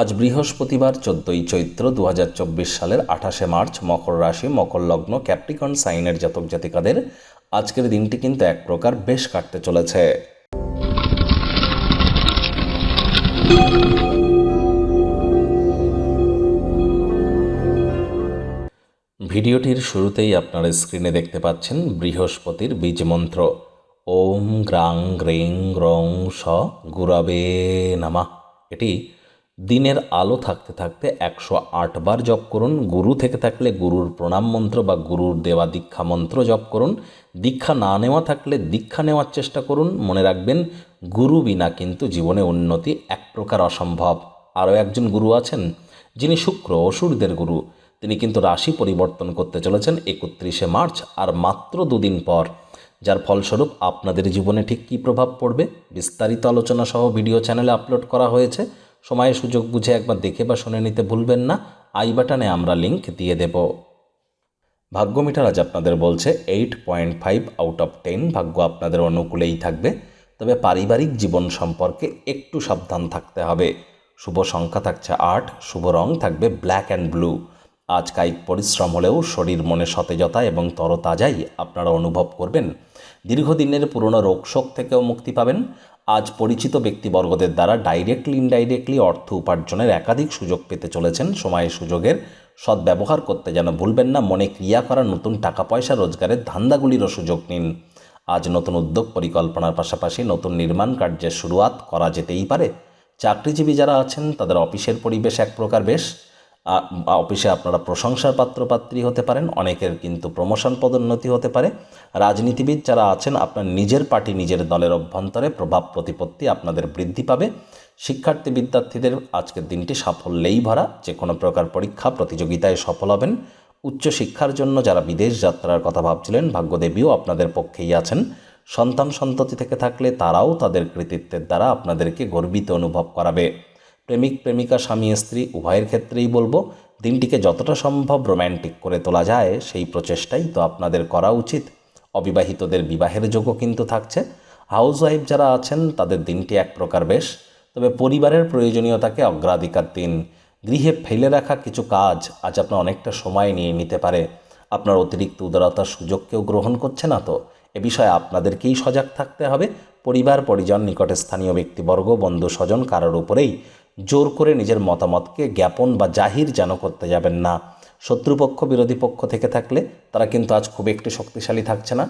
আজ বৃহস্পতিবার, চোদ্দই চৈত্র দু হাজার চব্বিশ সালের আঠাশে মার্চ, মকর রাশি, মকর লগ্ন, ক্যাপ্রিকন, সাইনের জাতক জাতিকাদের আজকের দিনটি কিন্তু এক প্রকার বেশ কাটতে চলেছে। ভিডিওটির শুরুতেই আপনারা স্ক্রিনে দেখতে পাচ্ছেন বৃহস্পতির বীজ মন্ত্র। ওম গ্রাং গ্রেং গ্রং স গুরাবে নামা। এটি দিনের আলো থাকতে থাকতে একশো বার জপ করুন, গুরু থেকে থাকলে গুরুর প্রণাম মন্ত্র বা গুরুর দেওয়া দীক্ষা মন্ত্র জপ করুন। দীক্ষা না নেওয়া থাকলে দীক্ষা নেওয়ার চেষ্টা করুন। মনে রাখবেন, গুরু বিনা কিন্তু জীবনে উন্নতি এক প্রকার অসম্ভব। আরও একজন গুরু আছেন, যিনি শুক্র অসুরদের গুরু। তিনি কিন্তু রাশি পরিবর্তন করতে চলেছেন একত্রিশে মার্চ আর মাত্র দুদিন পর। যার ফলস্বরূপ আপনাদের জীবনে ঠিক কী প্রভাব পড়বে? বিস্তারিত আলোচনা সহ ভিডিও চ্যানেলে আপলোড করা হয়েছে। সময় সুযোগ বুঝে একবার দেখে বা শুনে নিতে ভুলবেন না। আই বাটনে আমরা লিঙ্ক দিয়ে দেব। ভাগ্য মিটার আজ আপনাদের বলছে eight point five out of ten ভাগ্য আপনাদের অনুকূলেই থাকবে। তবে পারিবারিক জীবন সম্পর্কে একটু সাবধান থাকতে হবে। শুভ সংখ্যা থাকছে আট, শুভ রং থাকবে ব্ল্যাক অ্যান্ড ব্লু আজ কায়িক পরিশ্রম হলেও শরীর মনে সতেজতা এবং তরতাজাই আপনারা অনুভব করবেন। দীর্ঘদিনের পুরনো রোগশোক থেকেও মুক্তি পাবেন। আজ পরিচিত ব্যক্তিবর্গদের দ্বারা ডাইরেক্টলি ইনডাইরেক্টলি অর্থ উপার্জনের একাধিক সুযোগ পেতে চলেছেন। সময়ের সুযোগের সদ্ব্যবহার করতে যেন ভুলবেন না, মনে ক্রিয়া করা নতুন টাকা পয়সা রোজগারের ধান্দাগুলিরও সুযোগ নিন। আজ নতুন উদ্যোগ পরিকল্পনার পাশাপাশি নতুন নির্মাণ কার্যের শুরুয়াত করা যেতেই পারে। চাকরিজীবী যারা আছেন, তাদের অফিসের পরিবেশ এক প্রকার বেশ। অফিসে আপনারা প্রশংসার পাত্রপাত্রী হতে পারেন, অনেকের কিন্তু প্রমোশন পদোন্নতি হতে পারে। রাজনীতিবিদ যারা আছেন, আপনার নিজের পার্টি, নিজের দলের অভ্যন্তরে প্রভাব প্রতিপত্তি আপনাদের বৃদ্ধি পাবে। শিক্ষার্থী, বিদ্যার্থীদের আজকের দিনটি সাফল্যেই ভরা। যে কোনো প্রকার পরীক্ষা, প্রতিযোগিতায় সফল হবেন। উচ্চশিক্ষার জন্য যারা বিদেশ যাত্রার কথা ভাবছিলেন, ভাগ্যদেবীও আপনাদের পক্ষেই আছেন। সন্তান সন্ততি থেকে থাকলে তারাও তাদের কৃতিত্বের দ্বারা আপনাদেরকে গর্বিত অনুভব করাবে। প্রেমিক, প্রেমিকা, স্বামী, স্ত্রী, উভয়ের ক্ষেত্রেই বলব, দিনটিকে যতটা সম্ভব রোম্যান্টিক করে তোলা যায়, সেই প্রচেষ্টাই তো আপনাদের করা উচিত। অবিবাহিতদের বিবাহের যোগও কিন্তু থাকছে। হাউস ওয়াইফ যারা আছেন, তাদের দিনটি এক প্রকার বেশ। তবে পরিবারের প্রয়োজনীয়তাকে অগ্রাধিকার দিন। গৃহে ফেলে রাখা কিছু কাজ আজ আপনার অনেকটা সময় নিয়ে নিতে পারে। আপনার অতিরিক্ত উদারতার সুযোগ কেউ গ্রহণ করছে না তো? এ বিষয়ে আপনাদেরকেই সজাগ থাকতে হবে। পরিবার, পরিজন, নিকটে স্থানীয় ব্যক্তিবর্গ বন্ধু স্বজন কারোর উপরেই জোর করে নিজের মতামতকে জ্ঞাপন বা জাহির যেন করতে যাবেন না। শত্রুপক্ষ, বিরোধী পক্ষ থেকে থাকলে তারা কিন্তু আজ খুব একটি শক্তিশালী থাকছে না।